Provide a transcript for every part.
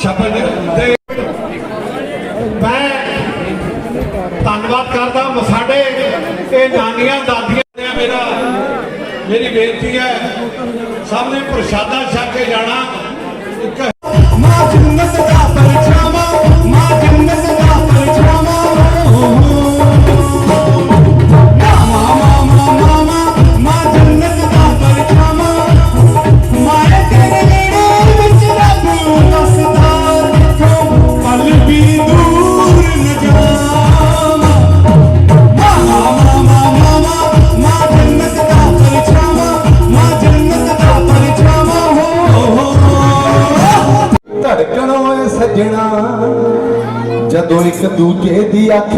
ਸ਼ਬਦ ਮੈਂ ਧੰਨਵਾਦ ਕਰਦਾ ਸਾਡੇ ਇਹ ਨਾਨੀਆਂ ਦਾਦੀਆਂ ਮੇਰਾ, ਮੇਰੀ ਬੇਨਤੀ ਹੈ, ਸਭ ਨੇ ਪ੍ਰਸ਼ਾਦਾ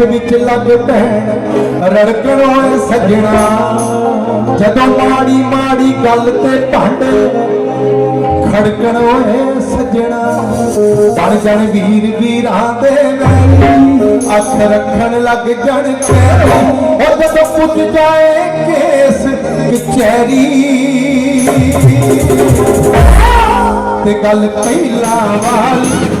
ਵਿੱਚ ਲੱਗ ਪੈਣ ਰੜਕਣ ਹੋਏ ਸੱਜਣਾ, ਜਦੋਂ ਮਾੜੀ ਮਾੜੀ ਗੱਲ ਤੇ ਭੰਡ, ਖੜਕਣ ਹੋਏ ਸੱਜਣਾ ਤਣ ਜਣ ਵੀਰ ਵੀਰਾਂ ਦੇ ਵੈਰੀ, ਅੱਖ ਰੱਖਣ ਲੱਗ ਜਾਣ ਕੈਰੀ ਉਹ ਜਦੋਂ ਪੁੱਜ ਜਾਏ ਕੇਸ ਕਚਹਿਰੀ, ਤੇ ਗੱਲ ਪਹਿਲਾ ਵਾਲੀ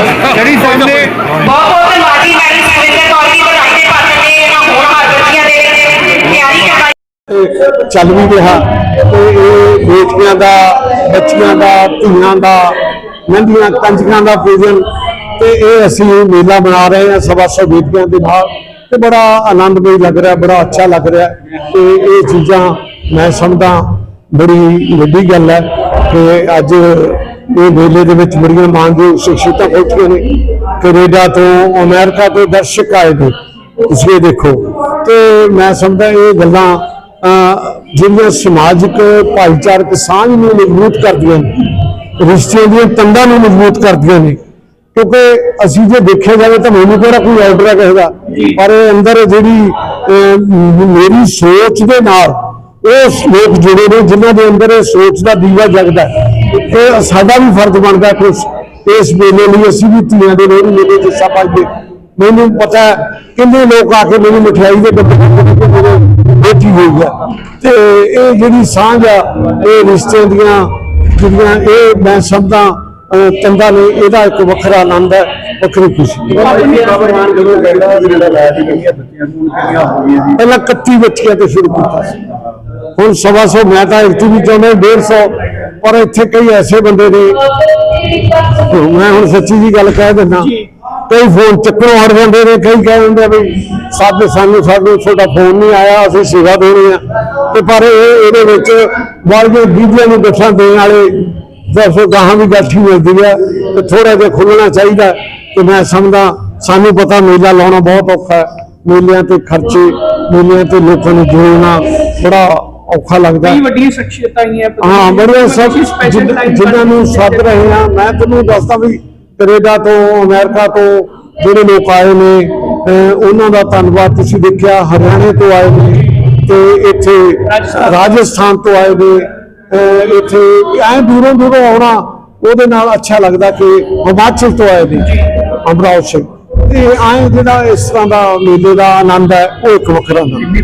ਜਿਹੜੀ ਸਾਹਮਣੇ ਬਹੁਤ ਬਹੁਤ ਮਾਜੀ ਮੈਡਮ ਸੁਰਿੰਦਰ ਕੌਰ ਦੀ ਵਧਾਈ ਦੇ ਪਾਤਰ ਨੇ ਇਹਨਾਂ ਹੋਰ ਹਾਜ਼ਰੀਆਂ ਦੇ ਤਿਆਰੀ ਕਰਵਾਈ। ਚੱਲ ਵੀ ਰਿਹਾ ਤੇ ਇਹ ਬੇਟੀਆਂ ਦਾ ਬੱਚੀਆਂ ਦਾ ਧੀਆਂ ਦਾ ਮਹਿੰਦੀਆਂ ਕੰਜਕਾਂ ਦਾ ਪੂਜਨ ਤੇ ਇਹ ਅਸੀਂ ਮੇਲਾ ਮਨਾ ਰਹੇ ਹਾਂ ਸਵਾ ਸੌ ਬੇਟੀਆਂ ਦੇ ਨਾਲ ਤੇ ਬੜਾ ਆਨੰਦਮਈ ਲੱਗ ਰਿਹਾ ਬੜਾ ਅੱਛਾ ਲੱਗ ਰਿਹਾ ਤੇ ਇਹ ਚੀਜ਼ਾਂ ਮੈਂ ਸਮਝਦਾ ਬੜੀ ਵੱਡੀ ਗੱਲ ਹੈ ਕਿ ਅੱਜ ਇਹ ਮੇਲੇ ਦੇ ਵਿੱਚ ਬੜੀਆਂ ਮਾਨਯੋਗ ਸ਼ਖਸੀਅਤਾਂ ਪਹੁੰਚੀਆਂ ਨੇ। ਕੈਨੇਡਾ ਤੋਂ ਅਮਰੀਕਾ ਤੋਂ ਦਰਸ਼ਕ ਆਏ ਨੇ। ਤੁਸੀਂ ਇਹ ਦੇਖੋ। ਤੇ ਮੈਂ ਸਮਝਦਾ ਇਹ ਗੱਲਾਂ ਜਿਹੜੀਆਂ ਸਮਾਜਿਕ ਭਾਈਚਾਰਕ ਸਾਂਝ ਨੂੰ ਮਜ਼ਬੂਤ ਕਰਦੀਆਂ ਨੇ ਰਿਸ਼ਤਿਆਂ ਦੀਆਂ ਤੰਦਾਂ ਨੂੰ ਮਜ਼ਬੂਤ ਕਰਦੀਆਂ ਨੇ। ਕਿਉਂਕਿ ਅਸੀਂ ਜੇ ਦੇਖਿਆ ਜਾਵੇ ਤਾਂ ਮੈਨੂੰ ਕਿਹੜਾ ਕੋਈ ਆਰਡਰ ਹੈ ਕਿਸੇ ਦਾ? ਪਰ ਇਹ ਅੰਦਰ ਜਿਹੜੀ ਮੇਰੀ ਸੋਚ ਦੇ ਨਾਲ ਉਹ ਲੋਕ ਜੁੜੇ ਨੇ ਜਿਨ੍ਹਾਂ ਦੇ ਅੰਦਰ ਇਹ ਸੋਚ ਦਾ ਦੀਵਾ ਜਗਦਾ ਤੇ ਸਾਡਾ ਵੀ ਫਰਜ਼ ਬਣਦਾ ਕਿ ਇਸ ਮੇਲੇ ਲਈ ਅਸੀਂ ਵੀ ਧੀਆਂ ਦੇ ਲੋਹੜੀ ਮੇਲੇ 'ਚ ਹਿੱਸਾ ਪਾਈਏ। ਮੈਨੂੰ ਪਤਾ ਕਿੰਨੇ ਲੋਕ ਆ ਕੇ ਮੈਨੂੰ ਮਠਿਆਈ ਦੇ ਡੱਬੇ ਮੇਰੇ ਬੇਟੀ ਹੋਈ ਆ ਤੇ ਇਹ ਜਿਹੜੀ ਸਾਂਝ ਆ ਇਹ ਰਿਸ਼ਤੇ ਦੀਆਂ ਜਿਹੜੀਆਂ ਇਹ ਮੈਂ ਸਮਝਦਾ ਅਹ, ਤੰਦਾਂ ਨੇ ਇਹਦਾ ਇੱਕ ਵੱਖਰਾ ਆਨੰਦ ਹੈ ਵੱਖਰੀ ਖੁਸ਼ੀ। ਪਹਿਲਾਂ 31 ਬੱਚੀਆਂ ਤੇ ਸ਼ੁਰੂ ਕੀਤਾ ਸੀ। ਹੁਣ ਸਵਾ ਸੌ ਮੈਂ ਤਾਂ ਇੱਕ ਵੀ ਚਾਹੁੰਦਾ 150 ਪਰ ਇੱਥੇ ਕਈ ਐਸੇ ਬੰਦੇ ਨੇ। ਮੈਂ ਹੁਣ ਸੱਚੀ ਜੀ ਗੱਲ ਕਹਿ ਦਿੰਦਾ ਕਈ ਫੋਨ ਚੱਕਰੋਂ ਹਟ ਜਾਂਦੇ ਨੇ ਕਈ ਕਹਿ ਦਿੰਦੇ ਆ ਵੀ ਸਾਡੇ ਸਾਨੂੰ ਸਾਨੂੰ ਤੁਹਾਡਾ ਫੋਨ ਨਹੀਂ ਆਇਆ ਅਸੀਂ ਸੇਵਾ ਦੇਣੀ ਆ। ਤੇ ਪਰ ਇਹ ਇਹਦੇ ਵਿੱਚ ਵਾਲੀਆਂ ਬੀਬੀਆਂ ਨੂੰ ਗੱਠਾਂ ਦੇਣ ਵਾਲੇ ਦੱਸੋ ਗਾਹਾਂ ਵੀ ਗੱਠੀ ਮਿਲਦੀ ਆ ਤੇ ਥੋੜਾ ਜਿਹਾ ਖੁੱਲਣਾ ਚਾਹੀਦਾ ਤੇ ਮੈਂ ਸਮਝਦਾ ਸਾਨੂੰ ਪਤਾ ਮੇਲਾ ਲਾਉਣਾ ਬਹੁਤ ਔਖਾ ਹੈ। ਮੇਲਿਆਂ ਤੇ ਖਰਚੇ ਮੇਲਿਆਂ ਤੇ ਲੋਕਾਂ ਨੂੰ ਜੋੜਨਾ ਬੜਾ ਔਖਾ ਲੱਗਦਾ। ਕਈ ਵੱਡੀਆਂ ਸ਼ਖਸੀਅਤਾਂ ਆਈਆਂ ਹਾਂ ਬੜੀਆਂ ਸਭ ਜਿਨ੍ਹਾਂ- ਨੂੰ ਸੱਦ ਰਹੇ ਆ ਮੈਂ ਤੁਹਾਨੂੰ ਦੱਸਦਾ ਵੀ ਕੈਨੇਡਾ ਤੋਂ ਅਮਰੀਕਾ ਤੋਂ ਜਿਹੜੇ ਲੋਕ ਆਏ ਨੇ ਉਹਨਾਂ ਦਾ ਧੰਨਵਾਦ। ਤੁਸੀਂ ਦੇਖਿਆ ਹਰਿਆਣੇ ਤੋਂ ਆਏ ਨੇ ਤੇ ਇੱਥੇ ਰਾਜਸਥਾਨ। ਤੋਂ ਆਏ ਨੇ। ਇੱਥੇ ਐ ਦੂਰੋਂ ਦੂਰੋਂ ਆਉਣਾ ਉਹਦੇ ਨਾਲ ਅੱਛਾ ਲੱਗਦਾ ਕਿ ਹਿਮਾਚਲ ਤੋਂ ਆਏ ਨੇ। ਅਮਰਾਵ ਸਿੰਘ ਤੇ ਐ ਜਿਹੜਾ ਇਸ ਤਰ੍ਹਾਂ ਦਾ ਮੇਲੇ ਦਾ ਆਨੰਦ ਹੈ ਉਹ ਇੱਕ ਵੱਖਰਾ ਆਨੰਦ ਹੈ।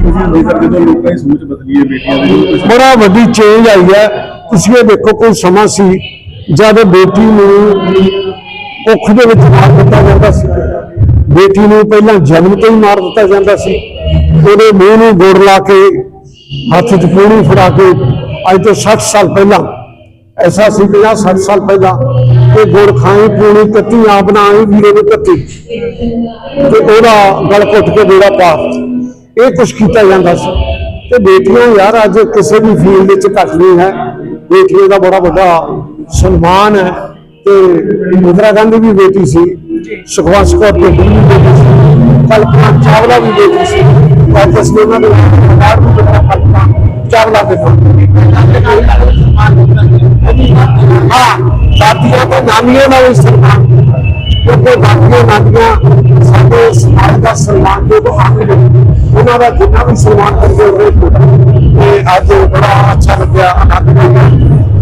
ਬੜਾ ਵੱਡੀ ਚੇਂਜ ਆਈ ਹੈ। ਤੁਸੀਂ ਇਹ ਦੇਖੋ ਕੋਈ ਸਮਾਂ ਸੀ ਜਦ ਬੇਟੀ ਨੂੰ ਕੁੱਖ ਦੇ ਵਿੱਚ ਮਾਰ ਦਿੱਤਾ ਜਾਂਦਾ ਸੀ। ਬੇਟੀ ਨੂੰ ਪਹਿਲਾਂ ਜਨਮ ਤੋਂ ਹੀ ਮਾਰ ਦਿੱਤਾ ਜਾਂਦਾ ਸੀ। ਉਹਦੇ ਮੂੰਹ ਨੂੰ ਗੋੜ ਲਾ ਕੇ ਹੱਥ 'ਚ ਪੂਣੀ ਫੜਾ ਕੇ ਅੱਜ ਤੋਂ 60 ਸਾਲ ਪਹਿਲਾਂ ਐਸਾ ਸੀ 50 60 ਸਾਲ ਪਹਿਲਾਂ ਕਿ ਗੁੜ ਖਾਈ, ਪੂਣੀ ਕੱਤੀ ਆ ਬਣਾਈ, ਵੀਰੇ ਨੂੰ ਕੱਤੀ ਤੇ ਉਹਦਾ ਗਲ ਘੁੱਟ ਕੇ ਬੇੜਾ ਪਾਰ ਇਹ ਕੁਛ ਕੀਤਾ ਜਾਂਦਾ ਸੀ। ਤੇ ਬੇਟੀਆਂ ਯਾਰ, ਅੱਜ ਕਿਸੇ ਵੀ ਫੀਲਡ ਵਿੱਚ ਘੱਟ ਨਹੀਂ ਹੈ। ਬੇਟੀਆਂ ਦਾ ਬੜਾ ਵੱਡਾ ਸਨਮਾਨ ਹੈ। ਤੇ ਇੰਦਰਾ ਗਾਂਧੀ ਵੀ ਬੇਟੀ ਸੀ। ਸੁਖਵੰਤ ਕੌਰ ਵੀ ਬੇਟੀ ਸੀ। ਕਲਪਨਾ ਚਾਵਲਾ ਵੀ ਬੇਟੀ ਸੀ। ਪਰ ਦੇ ਨਾਮ ਕਲਪਨਾ ਚਾਵਲਾ ਦੇ ਹਾਂ ਦਾਦੀਆਂ ਤੇ ਨਾਨੀਆਂ ਦਾ ਵੀ ਸਨਮਾਨ। ਕਿਉਂਕਿ ਦਾਦੀਆਂ, ਨਾਨੀਆਂ ਸਾਡੇ ਸਮਾਜ ਦਾ ਸਨਮਾਨ ਜੋ ਅੰਗ ਉਹਨਾਂ ਦਾ ਜਿੰਨਾ ਵੀ ਸਨਮਾਨ ਕਰਦੇ ਹੋਏ ਤੇ ਅੱਜ ਬੜਾ ਅੱਛਾ ਲੱਗਿਆ, ਆਨੰਦ ਮਿਲਿਆ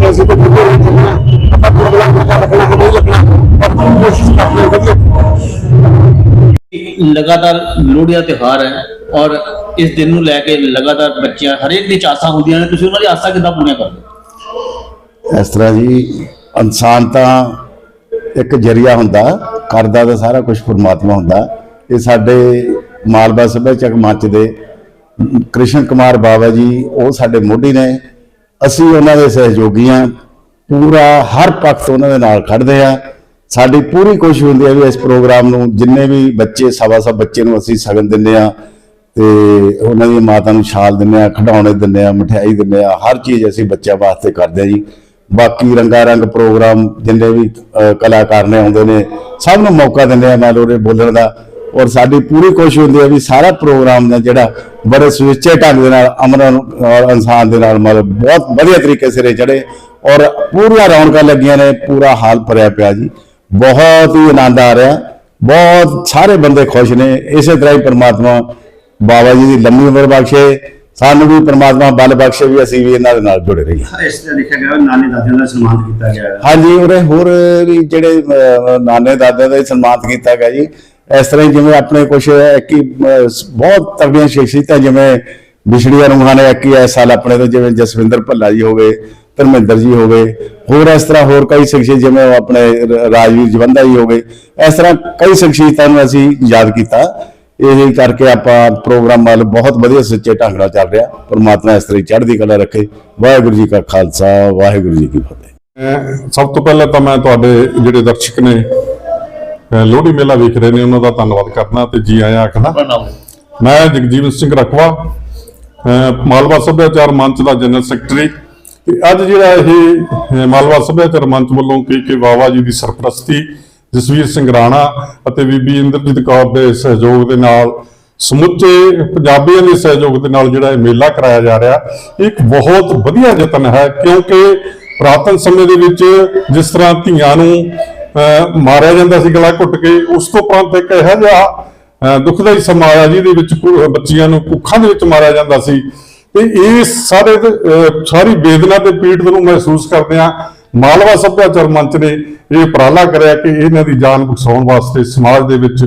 ਤੇ ਅਸੀਂ ਤਾਂ ਬੁੱਢੇ ਹੋ। ਚੁੱਕੇ ਆਪਾਂ ਪ੍ਰੋਗਰਾਮ ਕਿੱਦਾਂ ਲੱਗਣਾ ਕਿ ਨਹੀਂ ਲੱਗਣਾ ਪਰ ਪੂਰੀ ਕੋਸ਼ਿਸ਼ ਕਰਦੇ ਵਧੀਆ। ਲਗਾਤਾਰ ਲੋਹੜੀ ਦਾ ਤਿਉਹਾਰ ਹੈ ਔਰ ਇਸ ਦਿਨ ਨੂੰ ਲੈ ਕੇ ਲਗਾਤਾਰ ਬੱਚਿਆਂ, ਹਰੇਕ ਦੀ ਆਸਾਂ ਹੁੰਦੀਆਂ ਨੇ। ਤੁਸੀਂ ਉਹਨਾਂ ਦੀ ਆਸਾਂ ਕਿੱਦਾਂ ਪੂਰੀਆਂ ਕਰਦੇ? ਇਸ ਤਰ੍ਹਾਂ ਜੀ, ਇਨਸਾਨ ਤਾਂ ਇੱਕ ਜਰੀਆ ਹੁੰਦਾ, ਕਰਦਾ ਤਾਂ ਸਾਰਾ ਕੁਝ ਪਰਮਾਤਮਾ ਹੁੰਦਾ। ਇਹ ਸਾਡੇ ਮਾਲਵਾ ਸੱਭਿਆਚਾਰਕ ਮੰਚ ਦੇ ਕ੍ਰਿਸ਼ਨ ਕੁਮਾਰ ਬਾਬਾ ਜੀ, ਉਹ ਸਾਡੇ ਮੋਢੀ ਨੇ। ਅਸੀਂ ਉਹਨਾਂ ਦੇ ਸਹਿਯੋਗੀ ਹਾਂ। ਪੂਰਾ ਹਰ ਪੱਖ ਤੋਂ ਉਹਨਾਂ ਦੇ ਨਾਲ ਖੜਦੇ ਆ। ਸਾਡੀ ਪੂਰੀ ਕੋਸ਼ਿਸ਼ ਹੁੰਦੀ ਹੈ ਵੀ ਇਸ ਪ੍ਰੋਗਰਾਮ ਨੂੰ ਜਿੰਨੇ ਵੀ ਬੱਚੇ, ਸਵਾ ਸੌ ਬੱਚੇ ਨੂੰ ਅਸੀਂ ਸਗਨ ਦਿੰਦੇ ਆ ਤੇ ਉਹਨਾਂ ਦੀ ਮਾਤਾ ਨੂੰ ਛਾਲ ਦਿੰਦੇ ਆ ਖਿਡੌਣੇ ਦਿੰਦੇ ਆ ਮਠਿਆਈ ਦਿੰਦੇ ਆ ਹਰ ਚੀਜ਼ ਅਸੀਂ ਬੱਚਿਆਂ ਵਾਸਤੇ ਕਰਦੇ ਆ ਜੀ। ਬਾਕੀ ਰੰਗਾ ਰੰਗ ਪ੍ਰੋਗਰਾਮ ਜਿੰਨੇ ਵੀ ਕਲਾਕਾਰ ਨੇ ਆਉਂਦੇ ਨੇ, ਸਭ ਨੂੰ ਮੌਕਾ ਦਿੰਦੇ ਆ ਨਾਲ ਉਹਦੇ ਬੋਲਣ ਦਾ। ਔਰ ਸਾਡੀ ਪੂਰੀ ਕੋਸ਼ਿਸ਼ ਹੁੰਦੀ ਹੈ ਵੀ ਸਾਰਾ ਪ੍ਰੋਗਰਾਮ ਦਾ ਜਿਹੜਾ ਬੜੇ ਸੁਚੱਜੇ ਢੰਗ ਦੇ ਨਾਲ, ਅਮਨ ਔਰ ਇਨਸਾਨ ਦੇ ਨਾਲ ਮਤਲਬ ਬਹੁਤ ਵਧੀਆ ਤਰੀਕੇ ਸਿਰੇ ਚੜੇ। ਔਰ ਪੂਰੀਆਂ ਰੌਣਕਾਂ ਲੱਗੀਆਂ ਨੇ, ਪੂਰਾ ਹਾਲ ਭਰਿਆ ਪਿਆ ਜੀ। ਬਹੁਤ ਹੀ ਆਨੰਦ ਆ ਰਿਹਾ। ਬਹੁਤ ਸਾਰੇ ਬੰਦੇ ਖੁਸ਼ ਨੇ। ਇਸੇ ਤਰ੍ਹਾਂ ਹੀ ਪਰਮਾਤਮਾ ਬਾਬਾ ਜੀ ਦੀ ਲੰਮੀ ਉਮਰ ਬਖਸ਼ੇ। ਸਾਨੂੰ ਵੀ ਪ੍ਰਮਾਤਮਾ ਬਲ ਬਖਸ਼ੇ ਵੀ ਅਸੀਂ ਵੀ ਇਹਨਾਂ ਦੇ ਨਾਲ ਜੁੜੇ ਰਹੀਏ। ਇਸ ਤੇ ਲਿਖਿਆ ਗਿਆ ਨਾਨੀ ਦਾਦਿਆਂ ਦਾ ਸਨਮਾਨ ਕੀਤਾ ਗਿਆ। ਹੈ। ਹਾਂਜੀ ਉਹਦੇ ਹੋਰ ਵੀ ਜਿਹੜੇ ਅਹ, ਨਾਨੇ ਦਾਦੇ ਦਾ ਹੀ ਸਨਮਾਨਿਤ ਕੀਤਾ ਗਿਆ ਜੀ। ਇਸ ਤਰ੍ਹਾਂ ਹੀ ਜਿਵੇਂ ਆਪਣੇ ਕੁਝ ਕੀ ਬਹੁਤ ਤਗੜੀਆਂ ਸ਼ਖਸੀਅਤਾਂ ਜਿਵੇਂ ਵਿਛੜੀਆਂ ਰੂਹਾਂ ਨੇ ਇੱਕ ਹੀ ਇਸ ਸਾਲ ਆਪਣੇ ਤੋਂ ਜਿਵੇਂ ਜਸਵਿੰਦਰ ਭੱਲਾ ਜੀ ਹੋ ਗਏ ਧਰਮਿੰਦਰ ਜੀ ਹੋ ਗਏ ਹੋਰ ਇਸ ਤਰ੍ਹਾਂ ਹੋਰ ਕਈ ਸ਼ਖਸੀਅਤ ਜਿਵੇਂ ਉਹ ਆਪਣੇ ਰ- ਰਾਜਵੀਰ ਜਵੰਦਾ ਜੀ ਹੋ ਗਏ ਇਸ ਤਰ੍ਹਾਂ ਕਈ ਸ਼ਖਸੀਅਤਾਂ ਨੂੰ ਅਸੀਂ ਯਾਦ ਕੀਤਾ। ਇਹ ਕਰਕੇ ਆਪਾਂ ਪ੍ਰੋਗਰਾਮ ਵੱਲ ਬਹੁਤ ਵਧੀਆ ਸੱਚੇ ਢੰਗ ਨਾਲ ਚੱਲ ਰਿਹਾ। ਪਰਮਾਤਮਾ ਇਸ ਤਰ੍ਹਾਂ ਹੀ ਚੜ੍ਹਦੀ ਕਲਾ ਰੱਖੇ। ਵਾਹਿਗੁਰੂ ਜੀ ਕਾ ਖਾਲਸਾ, ਵਾਹਿਗੁਰੂ ਜੀ ਕੀ ਫਤਿਹ। ਸਭ ਤੋਂ ਪਹਿਲਾਂ ਤਾਂ ਮੈਂ ਤੁਹਾਡੇ ਜਿਹੜੇ ਦਰਸ਼ਕ ਨੇ ਲੋਹੜੀ ਮੇਲਾ ਵੇਖ ਰਹੇ ਨੇ, ਉਹਨਾਂ ਦਾ ਧੰਨਵਾਦ ਕਰਨਾ ਤੇ ਜੀ ਆਇਆਂ ਆਖਣਾ। ਮੈਂ ਜਗਜੀਵਨ ਸਿੰਘ ਰਖਵਾ ਮਾਲਵਾ ਸੱਭਿਆਚਾਰ ਮੰਚ ਦਾ ਜਨਰਲ ਸੈਕਟਰੀ। ਤੇ ਅੱਜ ਜਿਹੜਾ ਇਹ ਮਾਲਵਾ ਸੱਭਿਆਚਾਰ ਮੰਚ ਵੱਲੋਂ ਕੇ ਕੇ ਵਾਵਾ ਜੀ ਦੀ ਸਰਪ੍ਰਸਤੀ ਜਸਵੀਰ ਸਿੰਘ ਰਾਣਾ ਅਤੇ ਬੀਬੀ ਇੰਦਰਜੀਤ ਕੌਰ ਦੇ ਸਹਿਯੋਗ ਦੇ ਨਾਲ, ਸਮੁੱਚੇ ਪੰਜਾਬੀਆਂ ਦੇ ਸਹਿਯੋਗ ਦੇ ਨਾਲ ਜਿਹੜਾ ਇਹ ਮੇਲਾ ਕਰਾਇਆ ਜਾ ਰਿਹਾ, ਇਹ ਇੱਕ ਬਹੁਤ ਵਧੀਆ ਯਤਨ ਹੈ, ਕਿਉਂਕਿ ਪੁਰਾਤਨ ਸਮੇਂ ਦੇ ਵਿੱਚ ਜਿਸ ਤਰ੍ਹਾਂ ਧੀਆਂ ਨੂੰ ਮਾਰਿਆ ਜਾਂਦਾ ਸੀ ਗਲਾ ਘੁੱਟ ਕੇ, ਉਸ ਤੋਂ ਉਪਰੰਤ ਇੱਕ ਇਹੋ ਜਿਹਾ, ਅਹ, ਦੁਖਦਾਈ ਸਮਾਂ ਆਇਆ ਜਿਹਦੇ ਵਿੱਚ ਕੁ- ਬੱਚੀਆਂ ਨੂੰ ਕੁੱਖਾਂ ਦੇ ਵਿੱਚ ਮਾਰਿਆ ਜਾਂਦਾ ਸੀ। ਤੇ ਇਸ ਸਾਰੇ ਸਾਰੀ ਵੇਦਨਾ ਤੇ ਪੀੜਤ ਨੂੰ ਮਹਿਸੂਸ ਕਰਦੇ ਆ ਮਾਲਵਾ ਸੱਭਿਆਚਾਰ ਮੰਚ ਨੇ ਇਹ ਉਪਰਾਲਾ ਕਰਿਆ ਕਿ ਇਹਨਾਂ ਦੀ ਜਾਨ ਬਖਸ਼ਾਉਣ ਵਾਸਤੇ ਸਮਾਜ ਦੇ ਵਿੱਚ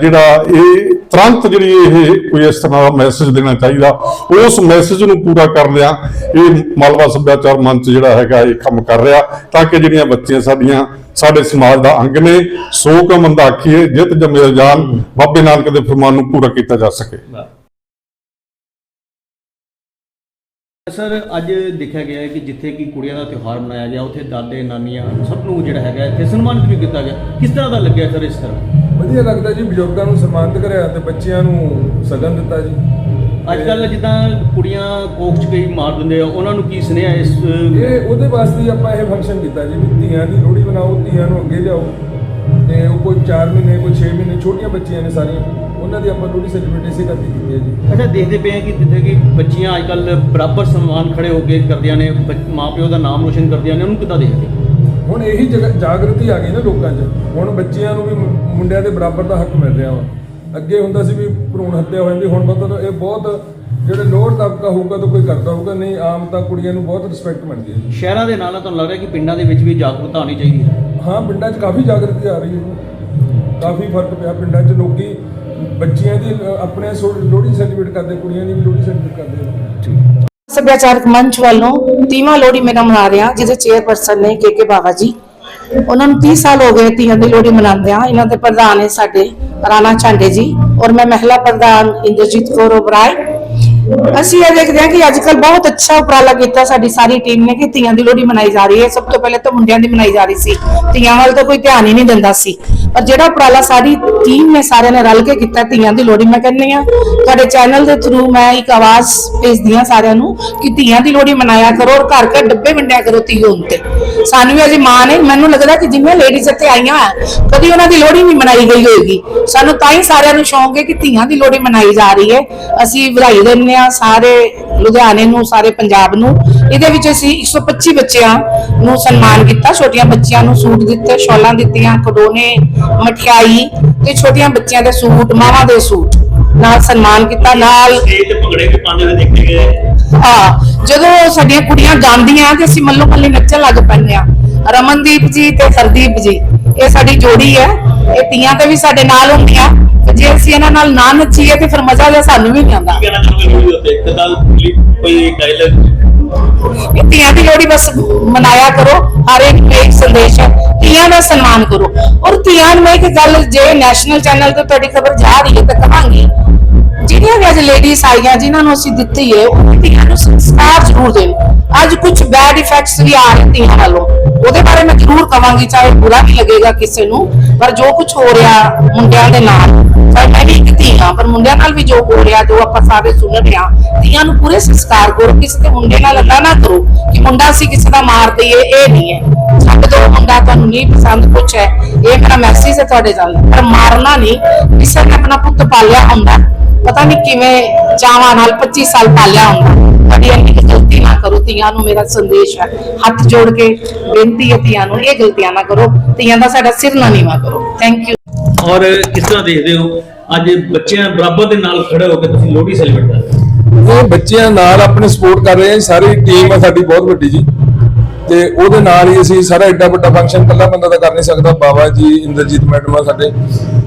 ਜਿਹੜਾ ਇਹ ਤੁਰੰਤ ਜਿਹੜੀ ਇਹ ਕੋਈ ਇਸ ਤਰ੍ਹਾਂ ਦਾ ਮੈਸੇਜ ਦੇਣਾ ਚਾਹੀਦਾ, ਉਸ ਮੈਸੇਜ ਨੂੰ ਪੂਰਾ ਕਰ ਲਿਆ। ਇਹ ਮਾਲਵਾ ਸੱਭਿਆਚਾਰ ਮੰਚ ਜਿਹੜਾ ਹੈਗਾ ਇਹ ਕੰਮ ਕਰ ਰਿਹਾ ਤਾਂ ਕਿ ਜਿਹੜੀਆਂ ਬੱਚੀਆਂ ਸਾਡੀਆਂ, ਸਾਡੇ ਸਮਾਜ ਦਾ ਅੰਗ ਨੇ ਸੋ ਕਾ ਮੰਦਾ ਆਖੀਏ, ਜਿਤ ਜਮੇ ਜਾਨ ਬਾਬੇ ਨਾਨਕ ਦੇ ਫਰਮਾਨ ਨੂੰ ਪੂਰਾ ਕੀਤਾ ਜਾ ਸਕੇ। ਸਰ ਅੱਜ ਦੇਖਿਆ ਗਿਆ ਹੈ ਕਿ ਜਿੱਥੇ ਕਿ ਕੁੜੀਆਂ ਦਾ ਤਿਉਹਾਰ ਮਨਾਇਆ ਗਿਆ ਉੱਥੇ ਦਾਦੇ ਨਾਨੀਆਂ ਸਭ ਨੂੰ ਜਿਹੜਾ ਹੈਗਾ ਇੱਥੇ ਸਨਮਾਨਿਤ ਵੀ ਕੀਤਾ ਗਿਆ। ਕਿਸ ਤਰ੍ਹਾਂ ਦਾ ਲੱਗਿਆ ਸਰ ਇਸ ਤਰ੍ਹਾਂ? ਵਧੀਆ ਲੱਗਦਾ ਜੀ ਬਜ਼ੁਰਗਾਂ ਨੂੰ ਸਨਮਾਨਿਤ ਕਰਿਆ ਤੇ ਬੱਚਿਆਂ ਨੂੰ ਸਗਨ ਦਿੱਤਾ ਜੀ। ਅੱਜ ਕੱਲ ਜਿੱਦਾਂ ਕੁੜੀਆਂ ਕੋਖ ਚ ਕਈ ਮਾਰ ਦਿੰਦੇ ਆ ਉਹਨਾਂ ਨੂੰ ਕੀ ਸੁਨੇਹਾ ਇਸ ਇਹ ਉਹਦੇ ਵਾਸਤੇ ਹੀ ਆਪਾਂ ਇਹ ਫੰਕਸ਼ਨ ਕੀਤਾ ਜੀ ਵੀ ਧੀਆਂ ਦੀ ਲੋਹੜੀ ਬਣਾਓ ਧੀਆਂ ਨੂੰ ਅੱਗੇ ਲਿਆਓ ਤੇ ਉਹ ਕੋਈ 4 ਮਹੀਨੇ ਕੋਈ 6 ਮਹੀਨੇ ਛੋਟੀਆਂ ਬੱਚੀਆਂ ਨੇ ਸਾਰੀਆਂ ਉਹਨਾਂ ਦੀ ਆਪਾਂ ਲੋਹੜੀ ਸੈਲੀਬ੍ਰੇਟ ਇਸੇ ਕਰਕੇ ਕੀਤੀ ਹੈ ਜੀ। ਅੱਛਾ ਦੇਖਦੇ ਪਏ ਆ ਕਿ ਜਿੱਥੇ ਕਿ ਬੱਚੀਆਂ ਅੱਜ ਕੱਲ ਬਰਾਬਰ ਸਨਮਾਨ ਖੜੇ ਹੋ ਕੇ ਕਰਦੀਆਂ ਨੇ ਬੱਚ- ਮਾਂ ਪਿਓ ਦਾ ਨਾਮ ਰੋਸ਼ਨ ਕਰਦੀਆਂ ਨੇ ਉਹਨੂੰ ਕਿੱਦਾਂ ਦੇਖਦੇ? ਹੁਣ ਇਹੀ ਜਗ- ਜਾਗਰਤੀ ਆ ਗਈ ਨਾ ਲੋਕਾਂ 'ਚ। ਹੁਣ ਬੱਚਿਆਂ ਨੂੰ ਵੀ ਮੁ- ਮੁੰਡਿਆਂ ਦੇ ਬਰਾਬਰ ਦਾ ਹੱਕ ਮਿਲ ਰਿਹਾ ਵਾ। ਅੱਗੇ ਹੁੰਦਾ ਸੀ ਵੀ ਭਰੂਣ ਹੱਤਿਆ ਹੋ ਜਾਂਦੀ ਹੁਣ ਮਤਲਬ ਇਹ ਬਹੁਤ ਜਿਹੜੇ ਲੋਅਰ ਤਬਕਾ ਹੋਊਗਾ ਤਾਂ ਕੋਈ ਕਰਦਾ ਹੋਊਗਾ ਨਹੀਂ ਆਮ ਤਾਂ ਕੁੜੀਆਂ ਨੂੰ ਬਹੁਤ ਰਿਸਪੈਕਟ ਮਿਲਦੀ ਹੈ। ਸ਼ਹਿਰਾਂ ਦੇ ਨਾਲ ਨਾਲ ਤੁਹਾਨੂੰ ਲੱਗ ਰਿਹਾ ਕਿ ਪਿੰਡਾਂ ਦੇ ਵਿੱਚ ਵੀ ਜਾਗਰੂਕਤਾ ਆਉਣੀ ਚਾਹੀਦੀ ਹੈ? ਹਾਂ ਪਿੰਡਾਂ 'ਚ ਕਾਫੀ ਜਾਗਰਤੀ ਆ ਰਹੀ ਹੈ। ਕਾਫੀ ਫ਼ਰਕ ਪਿਆ ਪਿੰਡਾਂ 'ਚ। ਲੋਕੀ ਬੱਚਿਆਂ ਦੀ ਆਪਣੇ ਲੋਹੜੀ ਸੈਲੀਬ੍ਰੇਟ ਕਰਦੇ ਕੁੜੀਆਂ ਦੀ ਵੀ ਲੋਹੜੀ ਸੈਲੀਬ੍ਰੇਟ ਕਰਦੇ ਨੇ ਸੱਭਿਆਚਾਰਕ ਮੰਚ ਵੱਲੋਂ ਤੀਵਾਂ ਲੋਹੜੀ ਮੇਰਾ ਮਨਾ ਰਿਹਾ ਜਿਹਦੇ ਚੇਅਰਪਰਸਨ ਨੇ ਕੇ ਕੇ ਬਾਵਾ ਜੀ। ਉਹਨਾਂ ਨੂੰ 30 ਸਾਲ ਹੋ ਗਏ ਤੀਆਂ ਦੀ ਲੋਹੜੀ ਮਨਾਉਂਦੇ ਆ ਇਹਨਾਂ ਦੇ ਪ੍ਰਧਾਨ ਹੈ ਸਾਡੇ ਰਾਣਾ ਚਾਂਡੇ ਜੀ ਔਰ ਮੈਂ ਮਹਿਲਾ ਪ੍ਰਧਾਨ ਇੰਦਰਜੀਤ ਕੌਰ ਉਬਰਾਏ ਅਸੀਂ ਇਹ ਦੇਖਦੇ ਹਾਂ ਕਿ ਅੱਜ ਕੱਲ ਬਹੁਤ ਅੱਛਾ ਉਪਰਾਲਾ ਕੀਤਾ ਸਾਡੀ ਸਾਰੀ ਟੀਮ ਨੇ ਕਿ ਧੀਆਂ ਦੀ ਲੋਹੜੀ ਮਨਾਈ ਜਾ ਰਹੀ ਹੈ। ਸਭ ਤੋਂ ਪਹਿਲੇ ਤਾਂ ਮੁੰਡਿਆਂ ਦੀ ਮਨਾਈ ਜਾ ਰਹੀ ਸੀ। ਧੀਆਂ ਵੱਲ ਤਾਂ ਕੋਈ ਧਿਆਨ ਹੀ ਨਹੀਂ ਦਿੰਦਾ ਸੀ। ਪਰ ਜਿਹੜਾ ਉਪਰਾਲਾ ਸਾਡੀ ਟੀਮ ਨੇ ਸਾਰਿਆਂ ਨੇ ਰਲ ਕੇ ਕੀਤਾ ਧੀਆਂ ਦੀ ਲੋਹੜੀ ਮੈਂ ਕਹਿੰਦੀ ਆ ਤੁਹਾਡੇ ਚੈਨਲ ਦੇ ਥਰੂ ਮੈਂ ਇੱਕ ਆਵਾਜ਼ ਭੇਜਦੀ ਆ ਸਾਰਿਆਂ ਨੂੰ ਕਿ ਧੀਆਂ ਦੀ ਲੋਹੜੀ ਮਨਾਇਆ ਕਰੋ ਔਰ ਘਰ ਘਰ ਡੱਬੇ ਵੰਡਿਆ ਕਰੋ ਧੀ ਹੋਣ ਤੇ। ਸਾਨੂੰ ਵੀ ਅਜੇ ਮਾਂ ਨੇ ਮੈਨੂੰ ਲੱਗਦਾ ਕਿ ਜਿੰਨੀਆਂ ਲੇਡੀਜ਼ ਇੱਥੇ ਆਈਆਂ ਹੈ, ਕਦੀ ਉਹਨਾਂ ਦੀ ਲੋਹੜੀ ਨਹੀਂ ਮਨਾਈ ਗਈ ਹੋਏਗੀ। ਸਾਨੂੰ ਤਾਂ ਹੀ ਸਾਰਿਆਂ ਨੂੰ ਸ਼ੌਂਕ ਹੈ ਕਿ ਧੀਆਂ ਦੀ ਲੋਹੜੀ ਮਨਾਈ ਜਾ ਰਹੀ ਹੈ। ਅਸੀਂ ਵਧਾਈ ਦਿੰਦੇ ਆ ਸਾਰੇ ਲੁਧਿਆਣੇ ਨੂੰ ਸਾਰੇ ਪੰਜਾਬ ਨੂੰ। ਇਹਦੇ ਵਿੱਚ ਅਸੀਂ 125 ਬੱਚਿਆਂ ਨੂੰ ਸਨਮਾਨ ਕੀਤਾ। ਛੋਟੀਆਂ ਬੱਚੀਆਂ ਨੂੰ ਸੂਟ ਦਿੱਤੇ ਸ਼ਾਲਾਂ ਦਿੱਤੀਆਂ ਖਡੋਨੇ ਮਠਿਆਈ ਤੇ ਛੋਟੀਆਂ ਬੱਚੀਆਂ ਦੇ ਸੂਟ ਮਾਵਾਂ ਦੇ ਸੂਟ ਨਾਲ ਸਨਮਾਨ ਕੀਤਾ। ਨਾਲ ਤੇ ਭੰਗੜੇ ਵੀ ਪਾਉਂਦੇ ਹੋਏ ਦੇਖੇ ਗਏ। ਹਾਂ ਜਦੋਂ ਸਾਡੀਆਂ ਕੁੜੀਆਂ ਗਾਉਂਦੀਆਂ ਤੇ ਅਸੀਂ ਮੱਲੋ ਮੱਲੀ ਨੱਚਣ ਲੱਗ ਪੈਂਦੇ ਆ ਰਮਨਦੀਪ ਜੀ ਤੇ ਹਰਦੀਪ ਜੀ ਇਹ ਸਾਡੀ ਜੋੜੀ ਹੈ। ਇਹ ਤੀਆਂ ਤੇ ਵੀ ਸਾਡੇ ਨਾਲ ਹੁੰਦੀਆਂ। ਜੇ ਅਸੀਂ ਇਹਨਾਂ ਨਾਲ ਨਾ ਨੱਚੀਏ ਤੇ ਫਿਰ ਮਜ਼ਾ ਜਿਹਾ ਸਾਨੂੰ ਵੀ ਨਹੀਂ ਆਉਂਦਾ। ਕਹਿਣਾ ਤਾਂ? ਕੋਈ ਡਾਇਲੌਗ ਇਹ ਤੀਆਂ ਦੀ ਲੋਹੜੀ ਬਸ ਮਨਾਇਆ ਕਰੋ ਹਰ ਇੱਕ ਇੱਕ ਸੰਦੇਸ਼ ਹੈ। ਤੀਆਂ ਦਾ ਸਨਮਾਨ ਕਰੋ। ਔਰ ਤੀਆਂ ਨੂੰ ਮੈਂ ਇੱਕ ਗੱਲ ਜੇ ਨੈਸ਼ਨਲ ਚੈਨਲ ਤੇ ਤੁਹਾਡੀ ਖਬਰ ਜਾ ਰਹੀ ਹੈ ਤਾਂ ਕਹਾਂਗੀ ਜਿਹੜੀਆਂ ਵੀ ਅੱਜ ਲੇਡੀਜ਼ ਆਈਆਂ, ਜਿਨ੍ਹਾਂ ਨੂੰ ਅਸੀਂ ਦਿੱਤੀ ਹੈ ਉਹ ਧੀਆਂ ਨੂੰ ਸੰਸਕਾਰ ਜ਼ਰੂਰ ਦੇਣ ਅੱਜ ਕੁਝ ਬੈਡ ਇਫੈਕਟਸ ਵੀ ਆ ਰਹੇ ਧੀਆਂ ਵੱਲੋਂ ਉਹਦੇ ਬਾਰੇ ਮੈਂ ਜ਼ਰੂਰ ਕਵਾਂਗੀ, ਚਾਹੇ ਬੁਰਾ ਨਹੀਂ ਲੱਗੇਗਾ ਕਿਸੇ ਨੂੰ, ਪਰ ਜੋ ਕੁਝ ਹੋ ਰਿਹਾ ਮੁੰਡਿਆਂ ਦੇ ਨਾਲ, ਚਾਹੇ ਮੈਂ ਵੀ ਇੱਕ ਧੀ ਹਾਂ, ਪਰ ਮੁੰਡਿਆਂ ਨਾਲ ਵੀ ਜੋ ਹੋ ਰਿਹਾ, ਜੋ ਆਪਾਂ ਸਾਰੇ ਸੁਣ ਰਹੇ ਹਾਂ, ਧੀਆਂ ਨੂੰ ਪੂਰੇ ਸੰਸਕਾਰ ਕਰੋ। ਕਿਸੇ ਦੇ ਮੁੰਡੇ ਨਾਲ ਅੱਲਾ ਨਾ ਕਰੋ ਕਿ ਮੁੰਡਾ ਅਸੀਂ ਕਿਸੇ ਦਾ ਮਾਰ ਦਈਏ, ਇਹ ਨਹੀਂ ਹੈ। ਛੱਡ ਦੋ ਮੁੰਡਾ ਤੁਹਾਨੂੰ ਨਹੀਂ ਪਸੰਦ ਕੁਛ ਹੈ। ਇਹ ਮੇਰਾ ਮੈਸੇਜ ਹੈ ਤੁਹਾਡੇ ਨਾਲ। ਪਰ ਮਾਰਨਾ ਨਹੀਂ। ਕਿਸੇ ਨੇ ਆਪਣਾ ਪੁੱਤ ਪਾਲਿਆ ਹੁੰਦਾ। ਪਤਾ ਨਹੀਂ ਕਿਵੇਂ ਚਾਵਾਂ ਨਾਲ 25 ਸਾਲ ਪਾਲਿਆ ਹੁੰਦਾ। ਕਦੀ ਇੰਨੀ ਗਲਤੀ ਨਾ ਕਰੋ ਧੀਆਂ ਨੂੰ ਮੇਰਾ ਸੰਦੇਸ਼ ਹੈ। ਹੱਥ ਜੋੜ ਕੇ ਬੇਨਤੀ ਹੈ ਧੀਆਂ ਨੂੰ ਇਹ ਗਲਤੀਆਂ ਨਾ ਕਰੋ। ਧੀਆਂ ਦਾ ਸਾਡਾ ਸਿਰ ਨਾ ਨੀਵਾ ਕਰੋ। ਥੈਂਕ ਯੂ ਔਰ ਕਿਸ ਤਰ੍ਹਾਂ ਦੇਖਦੇ ਹੋ ਅੱਜ ਬੱਚਿਆਂ ਬਰਾਬਰ ਦੇ ਨਾਲ ਖੜੇ ਹੋ ਕੇ ਤੁਸੀਂ ਲੋਹੜੀ ਸੈਲੀਬ੍ਰੇਟ ਕਰ ਰਹੇ ਹੋ? ਬੱਚਿਆਂ ਨਾਲ ਆਪਣੇ ਸਪੋਰਟ ਕਰ ਰਹੇ ਆ ਸਾਰੀ ਟੀਮ ਆ ਸਾਡੀ ਬਹੁਤ ਵੱਡੀ ਜੀ। ਤੇ ਉਹਦੇ ਨਾਲ ਹੀ ਅਸੀਂ ਸਾਰਾ ਐਡਾ ਵੱਡਾ ਫੰਕਸ਼ਨ ਇਕੱਲਾ ਬੰਦਾ ਤਾਂ ਕਰ ਨਹੀਂ ਸਕਦਾ ਬਾਬਾ ਜੀ ਇੰਦਰਜੀਤ ਮੈਡਮ ਆ ਸਾਡੇ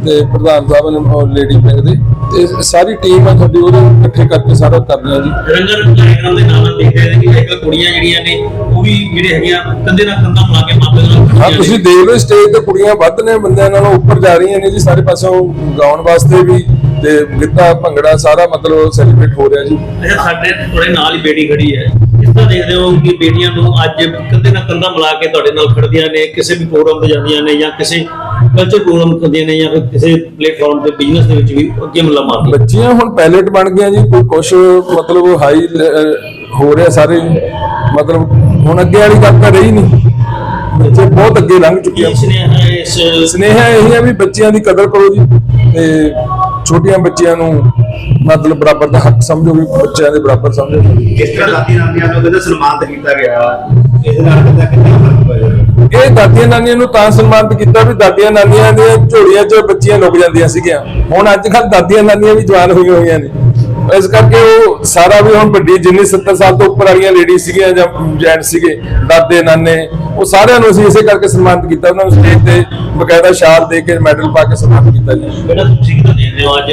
ਤੇ ਪ੍ਰਧਾਨ ਸਾਹਿਬ ਨੇ ਲੇਡੀ ਵਿੰਗ ਦੇ ਤੇ ਸਾਰੀ ਟੀਮ ਆ ਸਾਡੀ ਉਹਦੇ ਇਕੱਠੇ ਕਰਕੇ ਸਾਰਾ ਕਰ ਰਹੇ ਆ ਜੀ। ਲਾਈਨਾਂ ਦੇ ਕਿ ਇੱਕ ਕੁੜੀਆਂ ਜਿਹੜੀਆਂ ਨੇ ਉਹ ਵੀ ਜਿਹੜੇ ਹੈਗੀਆਂ ਕੰਧੇ ਨਾਲ ਕੰਧਾ ਮਿਲਾ ਕੇ ਮਾਪੇ ਨਾਲ ਹਾਂ ਖੜੀਆਂ ਤੁਸੀਂ। ਦੇਖ ਲਓ ਸਟੇਜ ਤੇ ਕੁੜੀਆਂ ਵੱਧ ਨੇ ਬੰਦਿਆਂ ਨਾਲੋਂ ਉੱਪਰ ਜਾ ਰਹੀਆਂ ਨੇ ਜੀ ਸਾਰੇ ਪਾਸੋਂ ਗਾਉਣ ਵਾਸਤੇ ਵੀ ਤੇ ਗਿੱਧਾ ਭੰਗੜਾ ਸਾਰਾ ਮਤਲਬ ਸੈਲੀਬ੍ਰੇਟ ਹੋ ਰਿਹਾ ਜੀ। ਅੱਛਾ ਸਾਡੇ ਤੁਹਾਡੇ ਨਾਲ ਹੀ ਬੇਟੀ ਖੜੀ ਹੈ। ਕਿਸ ਤਰ੍ਹਾਂ ਦੇਖਦੇ ਹੋ ਕਿ ਬੇਟੀਆਂ ਨੂੰ ਅੱਜ ਕੰਧੇ ਨਾਲ ਕੰਧਾ ਮਿਲਾ ਕੇ ਤੁਹਾਡੇ ਨਾਲ ਖੜਦੀਆਂ ਨੇ ਕਿਸੇ ਵੀ ਪ੍ਰੋਗਰਾਮ ਤੇ ਜਾਂਦੀਆਂ ਨੇ ਜਾਂ ਕਿਸੇ ਕਲਚਰ ਪ੍ਰੋਗਰਾਮ ਕਰਦੀਆਂ ਨੇ ਜਾਂ ਫਿਰ ਕਿਸੇ ਪਲੇਟਫਾਰਮ ਤੇ ਬਿਜ਼ਨਸ ਦੇ ਵਿੱਚ ਵੀ ਅੱਗੇ ਮੱਲਾ ਮਾਰਦੀਆਂ ਬੱਚੀਆਂ ਹੁਣ ਪਾਇਲਟ ਬਣ ਗਈਆਂ ਜੀ ਕੋਈ ਕੁਛ ਮਤਲਬ ਹਾਈ ਹੋ ਰਿਹਾ ਸਾਰੇ ਮਤਲਬ ਹੁਣ ਅੱਗੇ ਵਾਲੀ ਗੱਲ ਤਾਂ ਰਹੀ ਨਹੀਂ। ਬੱਚੇ ਬਹੁਤ ਅੱਗੇ ਲੰਘ ਚੁੱਕੇ ਆ। ਸੁਨੇਹਾ ਇਸ ਸਨੇਹਾ ਇਹ ਹੈ ਵੀ ਬੱਚਿਆਂ ਦੀ ਕਦਰ ਕਰੋ ਜੀ ਤੇ ਛੋਟੀਆਂ ਬੱਚਿਆਂ ਨੂੰ ਮਤਲਬ ਬਰਾਬਰ ਦਾ ਹੱਕ ਸਮਝੋ ਵੀ ਬੱਚਿਆਂ ਦੇ ਬਰਾਬਰ ਸਮਝੋ। ਕਿਸ ਤਰ੍ਹਾਂ ਦਾਦੀ ਨਾਨੀਆਂ ਨੂੰ ਕਹਿੰਦੇ ਸਨਮਾਨਿਤ ਕੀਤਾ ਗਿਆ? ਇਹਦੇ ਨਾਲ ਕਿੰਨਾ ਕਿੰਨਾ ਫ਼ਰਕ ਪਿਆ ਇਹ ਦਾਦੀਆਂ ਨਾਨੀਆਂ ਨੂੰ ਤਾਂ ਸਨਮਾਨਿਤ ਕੀਤਾ ਵੀ ਦਾਦੀਆਂ ਨਾਨੀਆਂ ਦੀਆਂ ਝੋਲੀਆਂ 'ਚ ਬੱਚੀਆਂ ਲੁਕ ਜਾਂਦੀਆਂ ਸੀਗੀਆਂ। ਹੁਣ ਅੱਜ ਕੱਲ੍ਹ ਦਾਦੀਆਂ ਨਾਨੀਆਂ ਵੀ ਜਵਾਨ ਹੋਈਆਂ ਹੋਈਆਂ ਨੇ। ਇਸ ਕਰਕੇ ਉਹ ਸਾਰਾ ਵੀ ਹੁਣ ਵੱਡੀ ਜਿੰਨੀ 70 ਸਾਲ ਤੋਂ ਉੱਪਰ ਵਾਲੀਆਂ ਲੇਡੀ ਸੀਗੀਆਂ ਜਾਂ ਜੈਂਟ ਸੀਗੇ ਦਾਦੇ ਨਾਨੇ ਉਹ ਸਾਰਿਆਂ ਨੂੰ ਅਸੀਂ ਇਸੇ ਕਰਕੇ ਸਨਮਾਨਿਤ ਕੀਤਾ। ਉਹਨਾਂ ਨੂੰ ਸਟੇਜ ਤੇ ਬਕਾਇਦਾ ਸ਼ਾਲ ਦੇ ਕੇ ਮੈਡਲ ਪਾ ਕੇ ਸਨਮਾਨਿਤ ਕੀਤਾ ਜੀ। ਬੇਟਾ ਤੁਸੀਂ ਕਿਦਾਂ ਦੇਖਦੇ ਹੋ? ਅੱਜ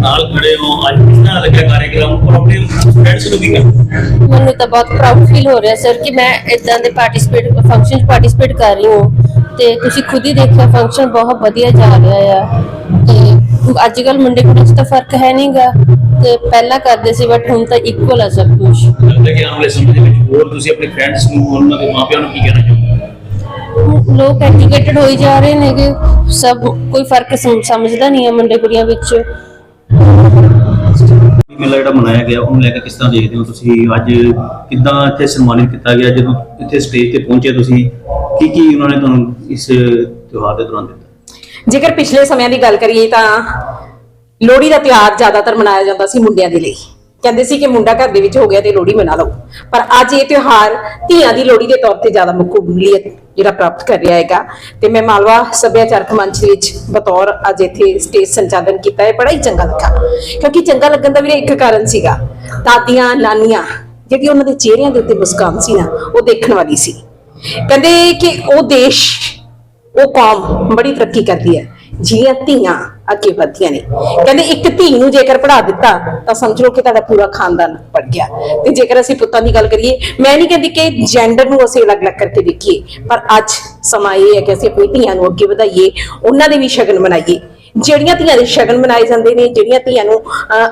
ਨਾਲ ਖੜੇ ਹੋ ਅੱਜ ਕਿਸ ਤਰ੍ਹਾਂ ਲੱਗਿਆ ਕਾਰਜਕ੍ਰਮ? ਆਪਣੇ ਫਰੈਂਡਸ ਨੂੰ ਕੀ ਕਹਿੰਦੇ ਮੈਨੂੰ ਤਾਂ ਬਹੁਤ ਪ੍ਰਾਊਡ ਫੀਲ ਹੋ ਰਿਹਾ ਸਰ ਕਿ ਮੈਂ ਇਦਾਂ ਦੇ ਪਾਰਟਿਸਿਪੇਟ ਫੰਕਸ਼ਨ 'ਚ ਪਾਰਟਿਸਿਪੇਟ ਕਰ ਰਹੀ ਹਾਂ। ਤੇ ਤੁਸੀਂ ਖੁਦ ਹੀ ਦੇਖਿਆ ਫੰਕਸ਼ਨ ਬਹੁਤ ਵਧੀਆ ਜਾ ਰਿਹਾ ਆ। ਤੇ ਅੱਜ ਕੱਲ ਮੁੰਡੇ ਕੁੜੀ 'ਚ ਤਾਂ ਫ਼ਰਕ ਹੈ ਨਹੀਂਗਾ ਤੇ ਪਹਿਲਾਂ ਕਰਦੇ ਸੀ ਬਟ ਹੁਣ ਤਾਂ ਇਕੁਅਲ ਆ ਸਭ ਕੁਝ ਲੱਗਦਾ ਕਿ ਆਉਣ ਵਾਲੇ ਸਮੇਂ ਦੇ ਵਿੱਚ ਹੋਰ ਤੁਸੀਂ ਆਪਣੇ ਫਰੈਂਡਸ ਨੂੰ ਉਹਨਾਂ ਦੇ ਮਾਪਿਆਂ ਨੂੰ ਕੀ ਕਹਿਣਾ ਚਾਹੋਗੇ? ਲੋਕ ਐਜੂਕੇਟਡ ਹੋਈ ਜਾ ਰਹੇ ਨੇਗੇ। ਸਭ ਕੋਈ ਫ਼ਰਕ ਸਮ- ਸਮਝਦਾ ਨਹੀਂ ਹੈ ਮੁੰਡੇ ਕੁੜੀਆਂ ਵਿੱਚ। ਮੇਲਾ ਜਿਹੜਾ ਮਨਾਇਆ ਗਿਆ ਉਹਨੂੰ ਲੈ ਕੇ ਕਿਸ ਤਰ੍ਹਾਂ ਦੇਖਦੇ ਹੋ ਤੁਸੀਂ? ਅੱਜ ਕਿੱਦਾਂ ਇੱਥੇ ਸਨਮਾਨਿਤ ਕੀਤਾ ਗਿਆ? ਜਦੋਂ ਇੱਥੇ ਸਟੇਜ ਤੇ ਪਹੁੰਚੇ ਤੁਸੀਂ ਕੀ ਕੀ ਉਹਨਾਂ ਨੇ ਤੁਹਾਨੂੰ ਇਸ ਤਿਉਹਾਰ ਦੇ ਦੌਰਾਨ ਦਿੱਤਾ? ਜੇਕਰ ਪਿਛਲੇ ਸਮਿਆਂ ਦੀ ਗੱਲ ਕਰੀਏ ਤਾਂ ਲੋਹੜੀ ਦਾ ਤਿਉਹਾਰ ਜ਼ਿਆਦਾਤਰ ਮਨਾਇਆ ਜਾਂਦਾ ਸੀ ਮੁੰਡਿਆਂ ਦੇ ਲਈ। ਕਹਿੰਦੇ ਸੀ ਕਿ ਮੁੰਡਾ ਘਰ ਦੇ ਵਿੱਚ ਹੋ ਗਿਆ ਤੇ ਲੋਹੜੀ ਮਨਾ ਲਓ। ਪਰ ਅੱਜ ਇਹ ਤਿਉਹਾਰ ਧੀਆਂ ਦੀ ਲੋਹੜੀ ਦੇ ਤੌਰ ਤੇ ਜ਼ਿਆਦਾ ਮਕਬੂਲੀਅਤ ਜਿਹੜਾ ਪ੍ਰਾਪਤ ਕਰ ਰਿਹਾ ਹੈਗਾ। ਤੇ ਮੈਂ ਮਾਲਵਾ ਸੱਭਿਆਚਾਰਕ ਮੰਚ ਵਿੱਚ ਬਤੌਰ ਅੱਜ ਇੱਥੇ ਸਟੇਜ ਸੰਚਾਲਨ ਕੀਤਾ ਹੈ, ਬੜਾ ਹੀ ਚੰਗਾ ਲੱਗਾ। ਕਿਉਂਕਿ ਚੰਗਾ ਲੱਗਣ ਦਾ ਵੀਰੇ ਇੱਕ ਕਾਰਨ ਸੀਗਾ। ਦਾਦੀਆਂ, ਨਾਨੀਆਂ, ਜਿਹੜੀ ਉਹਨਾਂ ਦੇ ਚਿਹਰਿਆਂ ਦੇ ਉੱਤੇ ਮੁਸਕਾਨ ਸੀ ਨਾ, ਉਹ ਦੇਖਣ ਵਾਲੀ ਸੀ। ਕਹਿੰਦੇ ਕਿ ਉਹ ਦੇਸ਼ ਉਹ ਕੌਮ ਬੜੀ ਤਰੱਕੀ ਕਰਦੀ ਹੈ। ਜਿਹੜੀਆਂ ਧੀਆਂ ਅੱਗੇ ਵਧਦੀਆਂ ਨੇ। ਕਹਿੰਦੇ ਇੱਕ ਧੀ ਨੂੰ ਜੇਕਰ ਪੜਾ ਦਿੱਤਾ ਤਾਂ ਸਮਝ ਲਓ ਕਿ ਤੁਹਾਡਾ ਪੂਰਾ ਖਾਨਦਾਨ ਪੜ ਗਿਆ। ਤੇ ਜੇਕਰ ਅਸੀਂ ਪੁੱਤਾਂ ਦੀ ਗੱਲ ਕਰੀਏ ਮੈਂ ਨਹੀਂ ਕਹਿੰਦੀ ਕਿ ਜੈਂਡਰ ਨੂੰ ਅਸੀਂ ਅਲੱਗ-ਅਲੱਗ ਕਰਕੇ ਦੇਖੀਏ ਪਰ ਅੱਜ ਸਮਾਂ ਇਹ ਹੈ ਕਿ ਅਸੀਂ ਆਪਣੀ ਧੀਆਂ ਨੂੰ ਅੱਗੇ ਵਧਾਈਏ ਉਹਨਾਂ ਦੇ ਵੀ ਸ਼ਗਨ ਮਨਾਈਏ। ਜਿਹੜੀਆਂ ਧੀਆਂ ਦੇ ਸ਼ਗਨ ਮਨਾਏ ਜਾਂਦੇ ਨੇ ਜਿਹੜੀਆਂ ਧੀਆਂ ਨੂੰ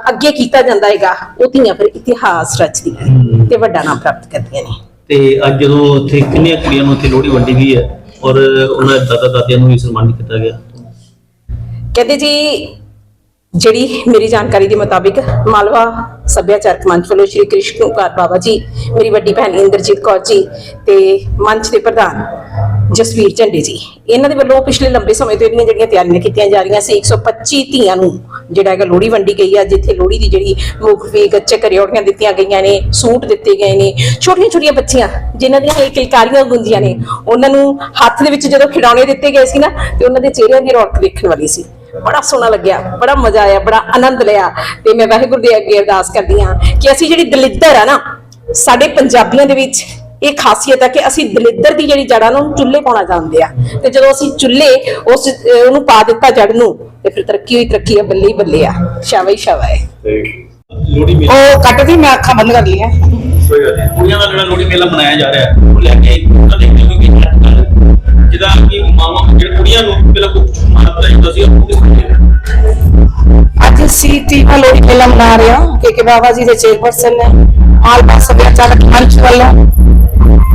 ਅੱਗੇ ਕੀਤਾ ਜਾਂਦਾ ਹੈਗਾ ਉਹ ਧੀਆਂ ਫਿਰ ਇਤਿਹਾਸ ਰਚਦੀਆਂ ਤੇ ਵੱਡਾ ਨਾਮ ਪ੍ਰਾਪਤ ਕਰਦੀਆਂ ਨੇ। ਤੇ ਅੱਜ ਜਦੋਂ ਉੱਥੇ ਕਿੰਨੀਆਂ ਕੁੜੀਆਂ ਨੂੰ ਉੱਥੇ ਲੋਹੜੀ ਵੰਡੀ ਗਈ ਹੈ ਔਰ ਉਹਨਾਂ ਦੇ ਦਾਦਾ ਦਾਦੀਆਂ ਨੂੰ ਵੀ ਸਨਮਾਨਿਤ ਕੀਤਾ ਗਿਆ? ਕਹਿੰਦੇ ਜੀ, ਜਿਹੜੀ ਮੇਰੀ ਜਾਣਕਾਰੀ ਦੇ ਮੁਤਾਬਿਕ ਮਾਲਵਾ ਸੱਭਿਆਚਾਰਕ ਮੰਚ ਵੱਲੋਂ ਸ਼੍ਰੀ ਕ੍ਰਿਸ਼ਨ ਕੁਮਾਰ ਬਾਬਾ ਜੀ, ਮੇਰੀ ਵੱਡੀ ਭੈਣ ਇੰਦਰਜੀਤ ਕੌਰ ਜੀ ਤੇ ਮੰਚ ਦੇ ਪ੍ਰਧਾਨ ਜਸਵੀਰ ਝੰਡੇ ਜੀ। ਇਹਨਾਂ ਦੇ ਵੱਲੋਂ ਪਿਛਲੇ ਲੰਬੇ ਸਮੇਂ ਤੋਂ ਇਹਦੀਆਂ ਜਿਹੜੀਆਂ ਤਿਆਰੀਆਂ ਕੀਤੀਆਂ ਜਾ ਰਹੀਆਂ ਸੀ 125 ਧੀਆਂ ਨੂੰ ਜਿਹੜਾ ਹੈਗਾ ਲੋਹੜੀ ਵੰਡੀ ਗਈ ਆ, ਜਿੱਥੇ ਲੋਹੜੀ ਦੀ ਜਿਹੜੀ ਮੂੰਗਫਲੀ ਗੱਚਕ ਕਰਿਓੜੀਆਂ ਦਿੱਤੀਆਂ ਗਈਆਂ ਨੇ, ਸੂਟ ਦਿੱਤੇ ਗਏ ਨੇ। ਛੋਟੀਆਂ ਛੋਟੀਆਂ ਬੱਚੀਆਂ, ਜਿਨ੍ਹਾਂ ਦੀਆਂ ਇਹ ਕਿਲਕਾਰੀਆਂ ਗੁੰਜੀਆਂ ਨੇ, ਉਹਨਾਂ ਨੂੰ ਹੱਥ ਦੇ ਵਿੱਚ ਜਦੋਂ ਖਿਡੌਣੇ ਦਿੱਤੇ ਗਏ ਸੀ ਨਾ, ਤੇ ਉਹਨਾਂ ਦੇ ਚਿਹਰਿਆਂ ਦੀ ਰੌਣਕ ਦੇਖਣ ਵਾਲੀ ਸੀ। ਬੜਾ ਸੋਹਣਾ ਲੱਗਿਆ, ਬੜਾ ਮਜ਼ਾ ਆਇਆ, ਬੜਾ ਆਨੰਦ ਲਿਆ। ਤੇ ਮੈਂ ਵਾਹਿਗੁਰੂ ਦੇ ਅੱਗੇ ਅਰਦਾਸ ਕਰਦੀ ਹਾਂ ਕਿ ਅਸੀਂ ਜਿਹੜੀ ਦਲਿੱਦਰ ਆ ਨਾ, ਸਾਡੇ ਪੰਜਾਬੀਆਂ ਦੇ ਵਿੱਚ ਇਹ ਖਾਸੀਅਤ ਹੈ ਕਿ ਅਸੀਂ ਦਲਿੱਦਰ ਦੀ ਜਿਹੜੀ ਜੜਾਂ ਨੂੰ ਉਹਨੂੰ ਚੁੱਲ੍ਹੇ ਪਾਉਣਾ ਜਾਣਦੇ ਆ। ਤੇ ਜਦੋਂ ਅਸੀਂ ਚੁੱਲ੍ਹੇ ਉਸ ਅਹ, ਉਹਨੂੰ ਪਾ ਦਿੱਤਾ ਜੜ ਨੂੰ ਤੇ ਫਿਰ ਤਰੱਕੀ ਹੋਈ ਤਰੱਕੀ ਆ ਬੱਲੇ ਹੀ ਬੱਲੇ ਆ। ਸ਼ਾਵਾ ਹੀ ਸ਼ਾਵਾ ਉਹ ਕੱਟ ਦੀ ਮੈਂ ਅੱਖਾਂ ਬੰਦ ਕਰ ਲਈਆਂ। ਕੋਈ ਗੱਲ ਨਹੀਂ ਕੁੜੀਆਂ ਦਾ ਜਿਹੜਾ ਲੋਹੜੀ ਮੇਲਾ ਮਨਾਇਆ ਜਾ ਰਿਹਾ ਹੈ, ਉਹ ਲੈ ਕੇ ਉਹਨਾਂ ਦੇਖਦੇ ਹੋ ਕਿ ਅੱਜ ਕੱਲ੍ਹ ਜਿਹਦਾ ਕਿ ਮਾਮਾ ਜਿਹੜੇ ਕੁੜੀਆਂ ਨੂੰ ਪਹਿਲਾਂ ਕੁਝ ਮਾਰਦਾ ਜਾਂਦਾ ਸੀ ਉਹ ਕਿਸ ਅੱਜ ਅਸੀਂ ਤੀਵਾ ਲੋਹੜੀ ਮੇਲਾ ਮਨਾ ਰਹੇ ਹਾਂ, ਕੇ ਕੇ ਬਾਬਾ ਜੀ ਦੇ ਚੇਅਰਪਰਸਨ ਨੇ ਮਾਲਵਾ ਸੱਭਿਆਚਾਰਕ ਮੰਚ ਵੱਲੋਂ।